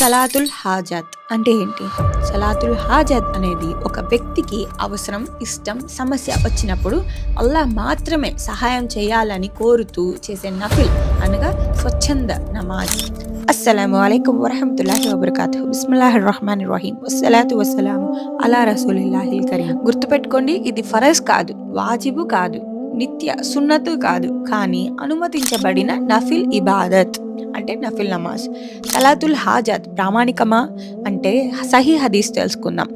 సలాతుల్ హాజాత్ అంటే ఏంటి? సలాతుల్ హాజాత్ అనేది ఒక వ్యక్తికి అవసరం ఇష్టం సమస్య వచ్చినప్పుడు అల్లా మాత్రమే సహాయం చేయాలని కోరుతూ చేసే నఫిల్ అనగా స్వచ్ఛంద నమాజ్. అస్సలం అయికం వరహమతుల్లాహి వబర్కాతు బిస్మిల్లాహ్ రహమాన్ రహీం వసలాతు వస్సలాము అలా రసూలిల్లాహిల్ కరీం. గుర్తుపెట్టుకోండి ఇది ఫరజ్ కాదు వాజిబు కాదు. నిత్య సున్నతు కాదు కానీ అనుమతించబడిన నఫిల్ ఇబాదత్ అంటే నఫిల్ నమాజ్. సలాతుల్ హాజత్ ప్రామాణికమా? అంటే సహీ హదీస్ తెలుసుకుందాం.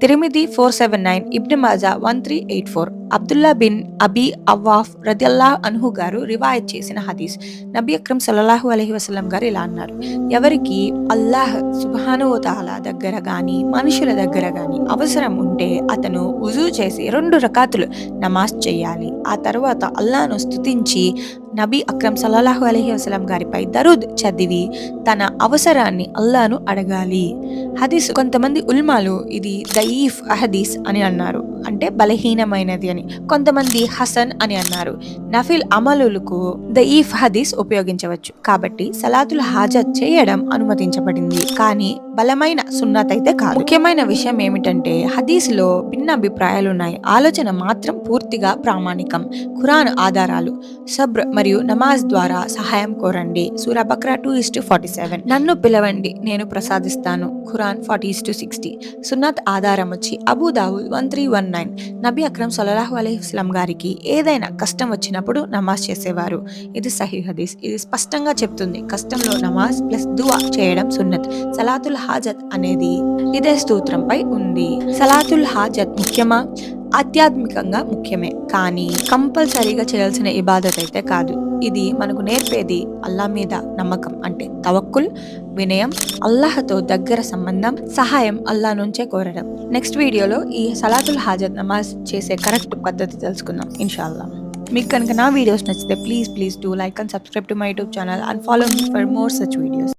Tirmidhi four seven nine Ibn Majah one three eight four. Abdullah bin Abi Awfa రదిల్లా అన్హు గారు రివాయత్ చేసిన హదీస్. నబీ అక్రమ్ సల్లాహు అలహి వసలం గారు ఇలా అన్నారు. ఎవరికి అల్లాహ్ సుబాను దగ్గర కానీ మనుషుల దగ్గర కానీ అవసరం ఉంటే అతను ఉజూ చేసి రెండు రకాతులు నమాజ్ చేయాలి. ఆ తర్వాత అల్లాను స్థుతించి నబీ అక్రమ్ సల్లాహు అలహి వసలం గారిపై దరుద్ చదివి తన అవసరాన్ని అల్లాను అడగాలి. హదీస్ కొంతమంది ఉల్మాలు ఇది దయీఫ్ హదీస్ అని అన్నారు. అంటే బలహీనమైనది అని. కొంతమంది హసన్ అని అన్నారు. నఫిల్ అమలులకు దయీఫ్ హదీస్ ఉపయోగించవచ్చు. కాబట్టి సలాతుల్ హాజత్ చేయడం అనుమతించబడింది. కానీ బలమైన సున్నత్ అయితే కాదు. ముఖ్యమైన విషయం ఏమిటంటే హదీస్లో భిన్న అభిప్రాయాలు ఉన్నాయి ఆలోచన మాత్రం పూర్తిగా ప్రామాణికం. ఖురాన్ ఆధారాలు. సబ్ర్ మరియు నమాజ్ ద్వారా సహాయం కోరండి. Surah Baqarah two is to forty seven. నన్ను పిలవండి నేను ప్రసాదిస్తాను. Quran forty is to sixty. సున్నత్ ఆధారం వచ్చి Abu one three one nine. Nabi అక్రమ్ సల్లాహు అలహీస్లాం గారికి ఏదైనా కష్టం వచ్చినప్పుడు నమాజ్ చేసేవారు. ఇది సహీ హదీస్. ఇది స్పష్టంగా చెప్తుంది. కష్టంలో నమాజ్ ప్లస్ దువా చేయడం సున్నత్. సలాతుల్ హాజత్ అనేది ఇదే స్తోత్రంపై ఉంది. సలాతుల్ హాజత్ ముఖ్యమా? ఆధ్యాత్మికంగా ముఖ్యమే. కానీ కంపల్సరీగా చేయాల్సిన ఇబాదత్ అయితే కాదు. ఇది మనకు నేర్పేది అల్లా మీద నమ్మకం. అంటే తవక్కుల్ వినయం అల్లాహతో దగ్గర సంబంధం సహాయం అల్లా నుంచే కోరడం. నెక్స్ట్ వీడియోలో ఈ సలాతుల్ హాజత్ నమాజ్ చేసే కరెక్ట్ పద్ధతి తెలుసుకుందాం ఇన్షాల్లా. మీకు కనుక నా వీడియోస్ నచ్చితే please please do like and subscribe to my YouTube channel and follow me for more such videos.